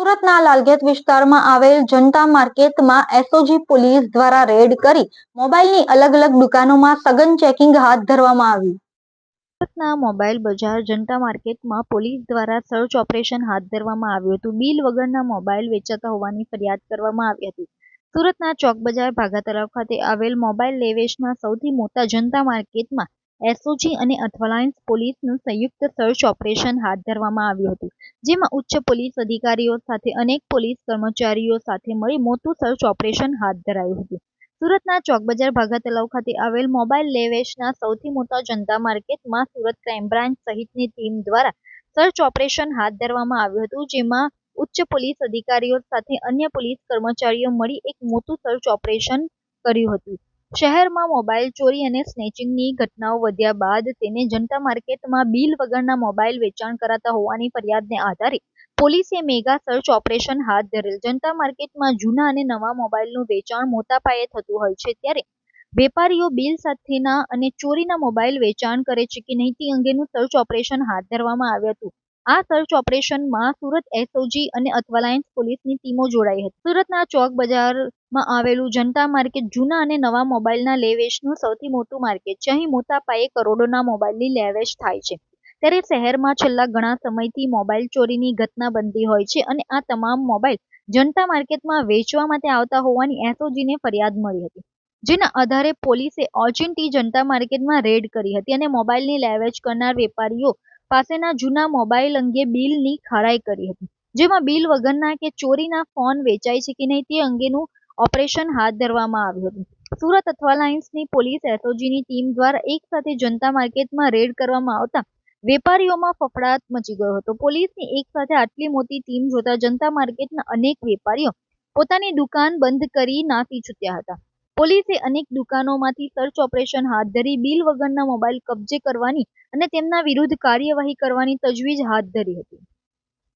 સુરતના લાલગેટ વિસ્તારમાં આવેલ જનતા માર્કેટમાં એસઓજી પોલીસ દ્વારા રેડ કરી મોબાઈલની અલગ અલગ દુકાનોમાં સઘન ચેકિંગ હાથ ધરવામાં આવ્યું. સુરતના મોબાઈલ બજાર જનતા માર્કેટમાં પોલીસ દ્વારા સર્ચ ઓપરેશન હાથ ધરવામાં આવ્યું હતું. બિલ વગરના મોબાઈલ વેચાતા હોવાની ફરિયાદ કરવામાં આવી હતી. સુરતના ચોક બજાર ભાગા તળાવ ખાતે આવેલ મોબાઈલ લેવેચના સૌથી મોટા જનતા માર્કેટમાં એસઓજી અને અથવાલાઇન્સ પોલીસનું સંયુક્ત સર્ચ ઓપરેશન હાથ ધરવામાં આવ્યું હતું, જેમાં ઉચ્ચ પોલીસ અધિકારીઓ સાથે અનેક પોલીસ કર્મચારીઓ સાથે મળી મોટું સર્ચ ઓપરેશન હાથ ધરાયું હતું. સુરતના ચોકબજાર ભાગા તલાવ ખાતે આવેલ મોબાઈલ લેવેશના સૌથી મોટા જનતા માર્કેટમાં સુરત ક્રાઇમ બ્રાન્ચ સહિતની ટીમ દ્વારા સર્ચ ઓપરેશન હાથ ધરવામાં આવ્યું હતું, જેમાં ઉચ્ચ પોલીસ અધિકારીઓ સાથે અન્ય પોલીસ કર્મચારીઓ મળી એક મોટું સર્ચ ઓપરેશન કર્યું હતું. શહેરમાં મોબાઈલ ચોરી અને સ્નેચિંગની ઘટનાઓ વધ્યા બાદ તેને જનતા માર્કેટમાં બિલ વગરના મોબાઈલ વેચાણ કરાતા હોવાની ફરિયાદને આધારે પોલીસે મેગા સર્ચ ઓપરેશન હાથ ધરેલ. જનતા માર્કેટમાં જૂના અને નવા મોબાઈલનું વેચાણ મોટા પાયે થતું હોય છે ત્યારે વેપારીઓ બિલ સાથેના અને ચોરીના મોબાઈલ વેચાણ કરે છે કે નહીં તે અંગેનું સર્ચ ઓપરેશન હાથ ધરવામાં આવ્યું હતું. આ સર્ચ ઓપરેશનમાં સુરત એસઓજી અને અથવાલાઇન્સ પોલીસની ટીમો જોડાઈ હતી. સુરતના ચોક બજારમાં આવેલું જનતા માર્કેટ જૂના અને નવા મોબાઈલના લેવેચનું સૌથી મોટું માર્કેટ છે. અહીં મોટા પાયે કરોડોના મોબાઈલની લેવેચ થાય છે. ત્યારે શહેરમાં છેલ્લા ઘણા સમયથી મોબાઈલ ચોરીની ઘટના બનતી હોય છે અને આ તમામ મોબાઈલ જનતા માર્કેટમાં વેચવા માટે આવતા હોવાની એસઓજીને ફરિયાદ મળી હતી. જેના આધારે પોલીસે ઓચિંતી જનતા માર્કેટમાં રેડ કરી હતી અને મોબાઈલની લેવેચ કરનાર વેપારીઓ પાસેના જૂના મોબાઈલ અંગે બિલની ખરાઈ કરી હતી, જેમાં બિલ વગરના કે ચોરીના ફોન વેચાય છે કે નહીં તે અંગેનું ઓપરેશન હાથ ધરવામાં આવ્યું હતું. સુરત અથવા લાઇન્સની પોલીસ એસઓજીની ટીમ દ્વારા એક સાથે જનતા માર્કેટમાં રેડ કરવામાં આવતા વેપારીઓમાં ફફડાટ મચી ગયો હતો. પોલીસની એક સાથે આટલી મોટી ટીમ જોતા જનતા માર્કેટના અનેક વેપારીઓ પોતાની દુકાન બંધ કરી નાસી છૂટ્યા હતા. પોલીસે અનેક દુકાનોમાંથી સર્ચ ઓપરેશન હાથ ધરી, બિલ વગરના મોબાઈલ કબજે કરવાની અને તેમના વિરુદ્ધ કાર્યવાહી કરવાની તજવીજ હાથ ધરી હતી.